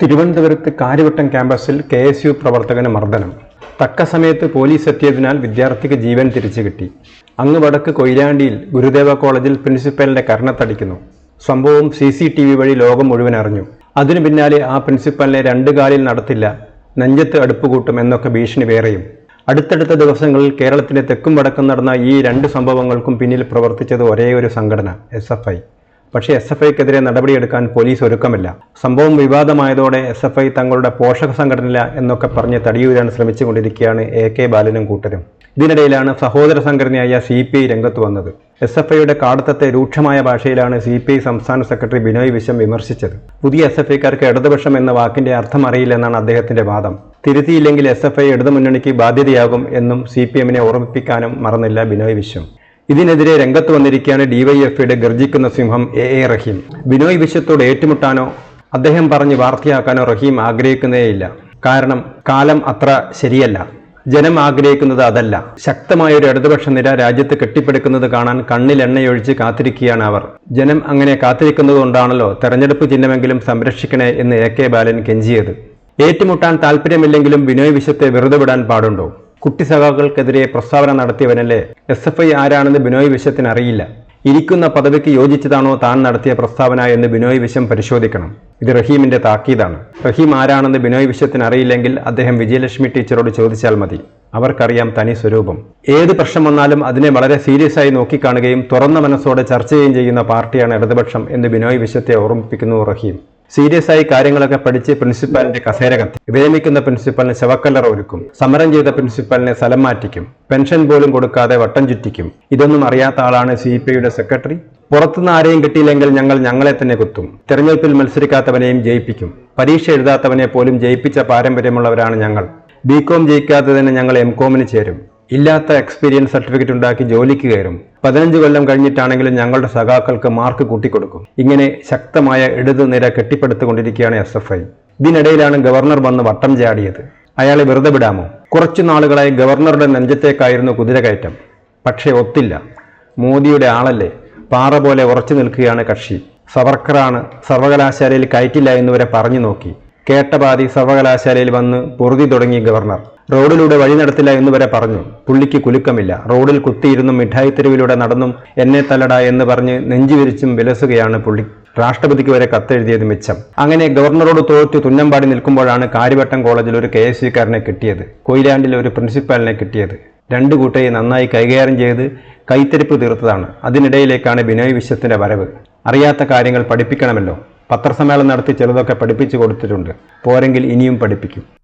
തിരുവനന്തപുരത്ത് കാര്യവട്ടം ക്യാമ്പസിൽ K S U പ്രവർത്തകന് മർദ്ദനം. തക്ക സമയത്ത് പോലീസ് എത്തിയതിനാൽ വിദ്യാർത്ഥിക്ക് ജീവൻ തിരിച്ചു കിട്ടി. അങ്ങ് വടക്ക് കൊയിലാണ്ടിയിൽ ഗുരുദേവ കോളേജിൽ പ്രിൻസിപ്പലിന്റെ കർണത്തടിക്കുന്നു സംഭവം സി സി ടി വി വഴി ലോകം മുഴുവൻ അറിഞ്ഞു. അതിനു പിന്നാലെ ആ പ്രിൻസിപ്പലിനെ രണ്ട് കാലിൽ നടത്തില്ല. നെഞ്ചത്ത് അടുപ്പ് കൂട്ടും എന്നൊക്കെ ഭീഷണി വേറെയും. അടുത്തടുത്ത ദിവസങ്ങളിൽ കേരളത്തിന്റെ തെക്കും വടക്കും നടന്ന ഈ രണ്ട് സംഭവങ്ങൾക്കും പിന്നിൽ പ്രവർത്തിച്ചത് ഒരേ ഒരു സംഘടന എസ് എഫ് ഐ. പക്ഷേ എസ് എഫ് ഐക്കെതിരെ നടപടിയെടുക്കാൻ പോലീസ് ഒരുക്കമില്ല. സംഭവം വിവാദമായതോടെ എസ് എഫ് ഐ തങ്ങളുടെ പോഷക സംഘടനയില്ല എന്നൊക്കെ പറഞ്ഞ് തടിയൂരാൻ ശ്രമിച്ചുകൊണ്ടിരിക്കുകയാണ് എ കെ ബാലനും കൂട്ടരും. ഇതിനിടയിലാണ് സഹോദര സംഘടനയായ സി പി ഐ രംഗത്ത് വന്നത്. എസ് എഫ് ഐയുടെ കാടത്തത്തെ രൂക്ഷമായ ഭാഷയിലാണ് സി പി ഐ സംസ്ഥാന സെക്രട്ടറി ബിനോയ് വിശ്വം വിമർശിച്ചത്. പുതിയ എസ് എഫ് ഐക്കാർക്ക് ഇടതുപക്ഷം എന്ന വാക്കിന്റെ അർത്ഥം അറിയില്ലെന്നാണ് അദ്ദേഹത്തിന്റെ വാദം. തിരുത്തിയില്ലെങ്കിൽ എസ് എഫ് ഐ ഇടതുമുന്നണിക്ക് ബാധ്യതയാകും എന്നും സി പി എമ്മിനെ ഓർമ്മിപ്പിക്കാനും മറന്നില്ല ബിനോയ് വിശ്വം. ഇതിനെതിരെ രംഗത്ത് വന്നിരിക്കുകയാണ് ഡിവൈഎഫ്ഐയുടെ ഗർജിക്കുന്ന സിംഹം എ എ റഹീം. ബിനോയ് വിശ്വത്തോട് ഏറ്റുമുട്ടാനോ അദ്ദേഹം പറഞ്ഞ് വാർത്തയാക്കാനോ റഹീം ആഗ്രഹിക്കുന്നേയില്ല. കാരണം കാലം അത്ര ശരിയല്ല. ജനം ആഗ്രഹിക്കുന്നത് അതല്ല. ശക്തമായ ഒരു ഇടതുപക്ഷ നിര രാജ്യത്ത് കെട്ടിപ്പടുക്കുന്നത് കാണാൻ കണ്ണിൽ എണ്ണയൊഴിച്ച് കാത്തിരിക്കുകയാണ് അവർ. ജനം അങ്ങനെ കാത്തിരിക്കുന്നത് കൊണ്ടാണല്ലോ തെരഞ്ഞെടുപ്പ് ചിഹ്നമെങ്കിലും സംരക്ഷിക്കണേ എന്ന് എ കെ ബാലൻ കെഞ്ചിയത്. ഏറ്റുമുട്ടാൻ താല്പര്യമില്ലെങ്കിലും ബിനോയ് വിശ്വത്തെ വെറുതെ വിടാൻ പാടുണ്ടോ? കുട്ടി സഖാക്കൾക്കെതിരെ പ്രസ്താവന നടത്തിയവനല്ലേ എസ് എഫ് ഐ ആരാണെന്ന് ബിനോയ് വിശ്വത്തിന് അറിയില്ല. ഇരിക്കുന്ന പദവിക്ക് യോജിച്ചതാണോ താൻ നടത്തിയ പ്രസ്താവന എന്ന് ബിനോയ് വിശ്വം പരിശോധിക്കണം. ഇത് റഹീമിന്റെ താക്കീതാണ്. റഹീം ആരാണെന്ന് ബിനോയ് വിശ്വത്തിന് അറിയില്ലെങ്കിൽ അദ്ദേഹം വിജയലക്ഷ്മി ടീച്ചറോട് ചോദിച്ചാൽ മതി. അവർക്കറിയാം തനി സ്വരൂപം. ഏത് പ്രശ്നം വന്നാലും അതിനെ വളരെ സീരിയസ് ആയി നോക്കിക്കാണുകയും തുറന്ന മനസ്സോടെ ചർച്ച ചെയ്യുന്ന പാർട്ടിയാണ് ഇടതുപക്ഷം എന്ന് ബിനോയ് വിശ്വത്തെ ഓർമ്മിപ്പിക്കുന്നു റഹീം. സീരിയസ് ആയി കാര്യങ്ങളൊക്കെ പഠിച്ച് പ്രിൻസിപ്പാലിന്റെ കസേര കത്തി. വിരമിക്കുന്ന പ്രിൻസിപ്പാലിന് ശവക്കല്ലറ ഒരുക്കും. സമരം ചെയ്ത പ്രിൻസിപ്പാലിനെ സ്ഥലം മാറ്റിക്കും. പെൻഷൻ പോലും കൊടുക്കാതെ വട്ടം ചുറ്റിക്കും. ഇതൊന്നും അറിയാത്ത ആളാണ് സി പി ഐയുടെ സെക്രട്ടറി. പുറത്തുനിന്ന് ആരെയും കിട്ടിയില്ലെങ്കിൽ ഞങ്ങൾ ഞങ്ങളെ തന്നെ കുത്തും. തെരഞ്ഞെടുപ്പിൽ മത്സരിക്കാത്തവനെയും ജയിപ്പിക്കും. പരീക്ഷ എഴുതാത്തവനെ പോലും ജയിപ്പിച്ച പാരമ്പര്യമുള്ളവരാണ് ഞങ്ങൾ. ബി കോം ജയിക്കാത്തതിന് ഞങ്ങൾ എം കോമിന് ചേരും. ഇല്ലാത്ത എക്സ്പീരിയൻസ് സർട്ടിഫിക്കറ്റ് ഉണ്ടാക്കി ജോലിക്ക് കയറും. പതിനഞ്ച് കൊല്ലം കഴിഞ്ഞിട്ടാണെങ്കിലും ഞങ്ങളുടെ സഖാക്കൾക്ക് മാർക്ക് കൂട്ടിക്കൊടുക്കും. ഇങ്ങനെ ശക്തമായ ഇടതു നിര കെട്ടിപ്പടുത്തുകൊണ്ടിരിക്കുകയാണ് എസ് എഫ് ഐ ഇതിനിടയിലാണ് ഗവർണർ വന്ന് വട്ടം ചാടിയത്. അയാളെ വെറുതെ വിടാമോ? കുറച്ചു നാളുകളായി ഗവർണറുടെ നെഞ്ചത്തേക്കായിരുന്നു കുതിരകയറ്റം. പക്ഷേ ഒത്തില്ല. മോദിയുടെ ആളല്ലേ? പാറ പോലെ ഉറച്ചു നിൽക്കുകയാണ് കക്ഷി. സവർക്കറാണ് സർവകലാശാലയിൽ കയറ്റില്ല എന്നുവരെ പറഞ്ഞു നോക്കി. കേട്ട പാതി സർവകലാശാലയിൽ വന്ന് പൊറുതി തുടങ്ങി ഗവർണർ. റോഡിലൂടെ വഴി നടത്തില്ല എന്ന് വരെ പറഞ്ഞു. പുള്ളിക്ക് കുലുക്കമില്ല. റോഡിൽ കുത്തിയിരുന്നും മിഠായി തെരുവിലൂടെ നടന്നും എന്നെ തല്ലട എന്ന് പറഞ്ഞ് നെഞ്ചുവിരിച്ചും വിലസുകയാണ് പുള്ളി. രാഷ്ട്രപതിക്ക് വരെ കത്തെഴുതിയത് മിച്ചം. അങ്ങനെ ഗവർണറോട് തോറ്റു തുന്നമ്പാടി നിൽക്കുമ്പോഴാണ് കാര്യവട്ടം കോളേജിൽ ഒരു കെ എസ് സിക്കാരനെ കിട്ടിയത്. കൊയിലാണ്ടിൽ ഒരു പ്രിൻസിപ്പാലിനെ കിട്ടിയത്. രണ്ടു കൂട്ടയെ നന്നായി കൈകാര്യം ചെയ്ത് കൈത്തരിപ്പ് തീർത്തതാണ്. അതിനിടയിലേക്കാണ് ബിനോയ് വിശ്വത്തിന്റെ വരവ്. അറിയാത്ത കാര്യങ്ങൾ പഠിപ്പിക്കണമല്ലോ. പത്രസമ്മേളനം നടത്തി ചിലതൊക്കെ പഠിപ്പിച്ചു കൊടുത്തിട്ടുണ്ട്. പോരെങ്കിൽ ഇനിയും പഠിപ്പിക്കും.